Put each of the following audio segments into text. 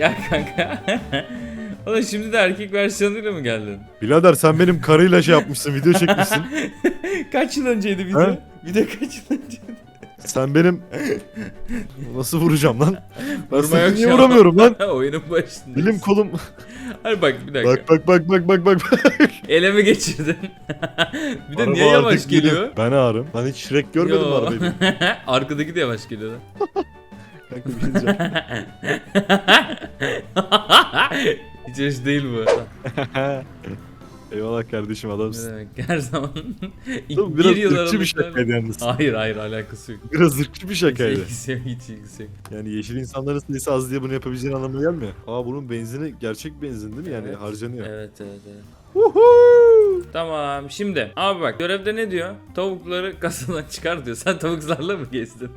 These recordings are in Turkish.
Ya kanka. Oğlum şimdi de erkek versiyonuyla mı geldin? Birader sen benim karıyla şey yapmışsın video çekmişsin. Kaç yıl önceydi video? Ha? Video kaç yıl önceydi? Sen benim nasıl vuracağım lan? Ben Vurma seni niye vuramıyorum lan? Oyunun başında. Bilim kolum. Hadi bak bir dakika. Bak bak bak bak bak bak. Ele mi geçirdin? bir de Araba niye yavaş artık benim. geliyor? Ben ağrım. Ben hiç Shrek görmedim Yo. arabayı. Arkadaki de yavaş geliyor. Kanka bir şey diyeceğim. Hiç hoş değil bu. Eyvallah kardeşim Ne adamsın. demek her zaman. Oğlum, Biraz ırkçı bir aralıklarla- şakaydı yalnız. Hayır hayır alakası yok. Biraz ırkçı bir Hiç şakaydı. ilgisi yok, hiç ilgisi yok. Yani yeşil insanların sayısı az diye bunu yapabileceğin anlamına gelmiyor. Aa bunun benzini gerçek benzin değil mi? Yani Evet. harcanıyor. Evet evet evet. Woohoo! Tamam şimdi abi bak görevde ne diyor? Tavukları kasadan çıkar diyor. Sen tavuklarla mı gezdin?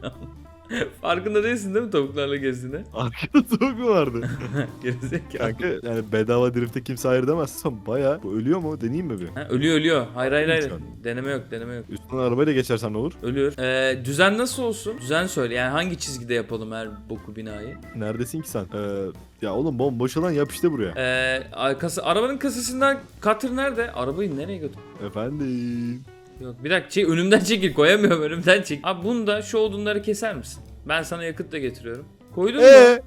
Farkında değilsin değil mi tavuklarla gezdiğine? Arkada tavuk mu vardı? Gerizekalı. Kanka yani bedava drifte kimse hayır demez. Baya bu ölüyor mu? Deneyeyim mi bir? Ha, ölüyor ölüyor. Hayır hayır hayır. Lütfen. Deneme yok deneme yok. Üstünden arabayla geçersen ne olur? Ölüyor. Ee, düzen nasıl olsun? Düzen söyle. Yani hangi çizgide yapalım her boku binayı? Neredesin ki sen? Ee, ya oğlum bomboş olan yap işte buraya. Ee, arkası, arabanın kasasından katır nerede? Arabayı nereye götür? Efendim. Yok bir dakika şey, önümden çekil koyamıyorum önümden çek. Abi bunu da şu odunları keser misin? Ben sana yakıt da getiriyorum. Koydun mu? Eee?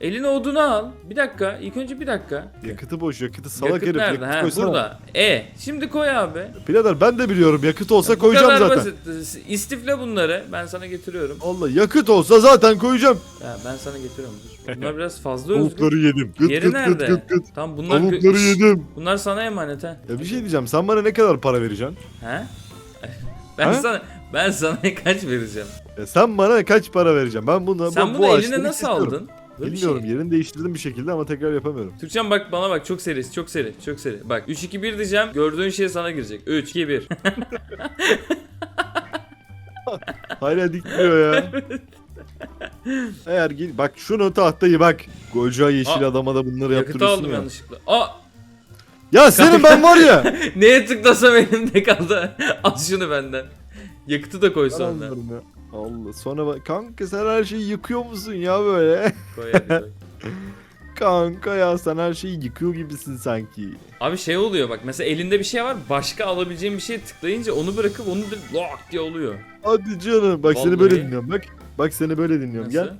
Eline odunu al. Bir dakika. ilk önce bir dakika. Yakıtı boş yakıtı salak yakıt herif. nerede? Yakıt Ha, koysana. burada. E. Şimdi koy abi. Birader ben de biliyorum yakıt olsa Bu koyacağım kadar zaten. basit. İstifle bunları. Ben sana getiriyorum. Allah yakıt olsa zaten koyacağım. Ya ben sana getiriyorum. Dur. Bunlar biraz fazla özgür. Tavukları yedim. Gıt Yeri gıt nerede? gıt gıt gıt. Tamam bunlar Tavukları yedim. Bunlar sana emanet ha. Ya bir şey diyeceğim. Sen bana ne kadar para vereceksin? He? Ben Ha? sana ben sana kaç vereceğim? Ya sen bana kaç para vereceksin? Ben bunu Sen bu, bunu bu eline nasıl aldın? Böyle bir Bilmiyorum şey. yerini değiştirdim bir şekilde ama tekrar yapamıyorum. Türkçem bak bana bak çok seri çok seri çok seri. Bak 3 2 1 diyeceğim. Gördüğün şey sana girecek. 3 2 1. Hala dikmiyor ya. Eğer gel bak şunu tahtayı bak. Koca yeşil Aa, adama da bunları Yakıtı yaptırıyorsun aldım ya. yanlışlıkla. Aa Ya senin ben var ya. neye tıklasam elimde kaldı. Al şunu benden. Yakıtı da koy sonra. Allah'ım ya. Allah sonra bak kanka sen her şeyi yıkıyor musun ya böyle? Koy hadi koy. kanka ya sen her şeyi yıkıyor gibisin sanki. Abi şey oluyor bak mesela elinde bir şey var başka alabileceğin bir şeye tıklayınca onu bırakıp onu da lock diye oluyor. Hadi canım bak seni Vallahi. böyle dinliyorum bak. Bak seni böyle dinliyorum Nasıl? gel.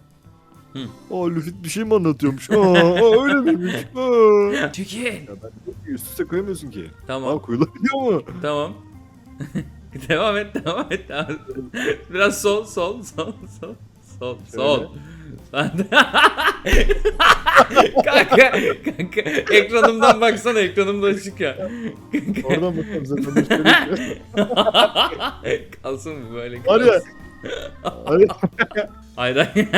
Aa Lüfit bir şey mi anlatıyormuş? Aa, aa öyle miymiş? Aa. Çekil. Ya ben üst üste koyamıyorsun ki. Tamam. Aa koyulabiliyor mu? Tamam. devam et, devam et. Devam et. Biraz sol, sol, sol, sol. Sol, sol. kanka, kanka ekranımdan baksana ekranımda açık ya. Oradan bakalım zaten müşteri. Kalsın mı böyle? Var ya. kalsın. Hayır hayır.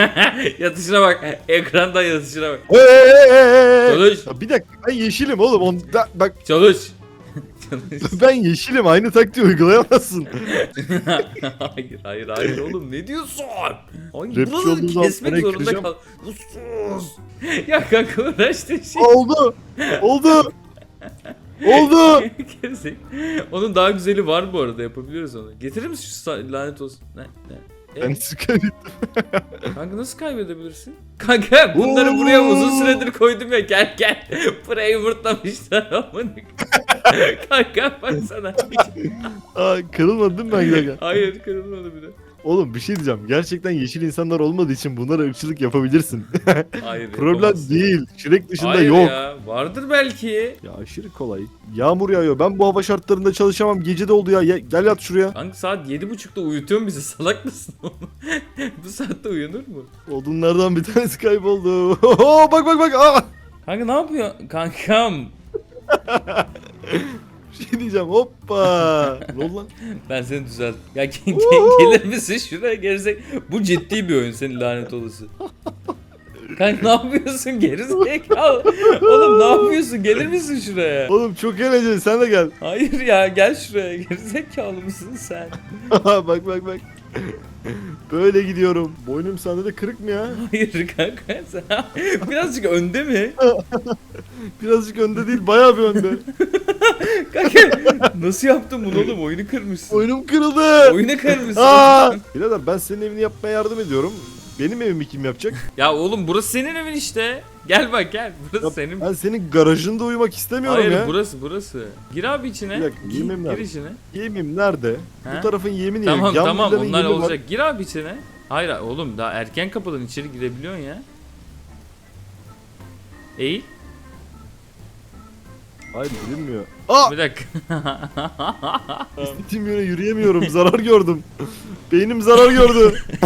yatışına bak. Ekranda yatışına bak. Hey, hey, hey, hey. Çalış. Ya bir dakika ben yeşilim oğlum. Onda, bak Çalış. Çalış. ben yeşilim aynı taktiği uygulayamazsın. hayır hayır hayır oğlum ne diyorsun? Ay Rapçi buraları kesmek zorunda kıracağım. kal. Sus. Ya kanka uğraştığın şey. Oldu. Oldu. Oldu. Onun daha güzeli var bu arada yapabiliriz onu. Getirir misin şu lanet olsun? Ne? ne? Ben sıkıntı. Kanka nasıl kaybedebilirsin? Kanka bunları buraya uzun süredir koydum ya gel gel. Burayı vırtlamışlar amına. Kanka baksana. Aa, kırılmadı değil mi ben giderken? Hayır kırılmadı bile. Oğlum bir şey diyeceğim. Gerçekten yeşil insanlar olmadığı için bunlara ırkçılık yapabilirsin. Hayır. Problem yapamazsın. değil. Şirek dışında Hayır yok. Ya. ya. Vardır belki. aşırı kolay. Yağmur yağıyor. Ben bu hava şartlarında çalışamam. Gece de oldu ya. Ye- Gel yat şuraya. Kanka saat yedi buçukta uyutuyorsun bizi salak mısın oğlum? Bu saatte uyanır mı? Odunlardan bir tanesi kayboldu. Oo, bak bak bak. Aa! Kanka ne yapıyorsun? Kankam. Bir şey diyeceğim. Hoppa. lan? Ben seni düzelt. Ya ge- ge- gelir misin şuraya gerizek? Bu ciddi bir oyun senin lanet olası. Kanka ne yapıyorsun gerizekalı? Oğlum ne yapıyorsun? Gelir misin şuraya? Oğlum çok eğlenceli. Sen de gel. Hayır ya gel şuraya. Gerizekalı mısın sen? bak bak bak. Böyle gidiyorum. Boynum sende de kırık mı ya? Hayır kanka sen birazcık önde mi? Birazcık önde değil, bayağı bir önde. Kanka nasıl yaptın bunu oğlum? Oyunu kırmışsın. Boynum kırıldı. Oyunu kırmışsın. Aa! Birader ben senin evini yapmaya yardım ediyorum. Benim evimi kim yapacak? Ya oğlum burası senin evin işte. Gel bak gel. Burası Ya senin. Ben senin garajında uyumak istemiyorum Hayır ya. burası burası. Gir abi içine. Bir dakika, Gir, yemem gir içine. Yemim nerede? He? Bu tarafın yemini Tamam Yan tamam villanın onlar yemi var. olacak. Gir abi içine. Hayır oğlum daha erken kapıdan içeri girebiliyorsun ya. Eğil. Hayır bilmiyor. Aa! Bir dakika. İstediğim yöne yürüyemiyorum. Zarar gördüm. Beynim zarar gördü.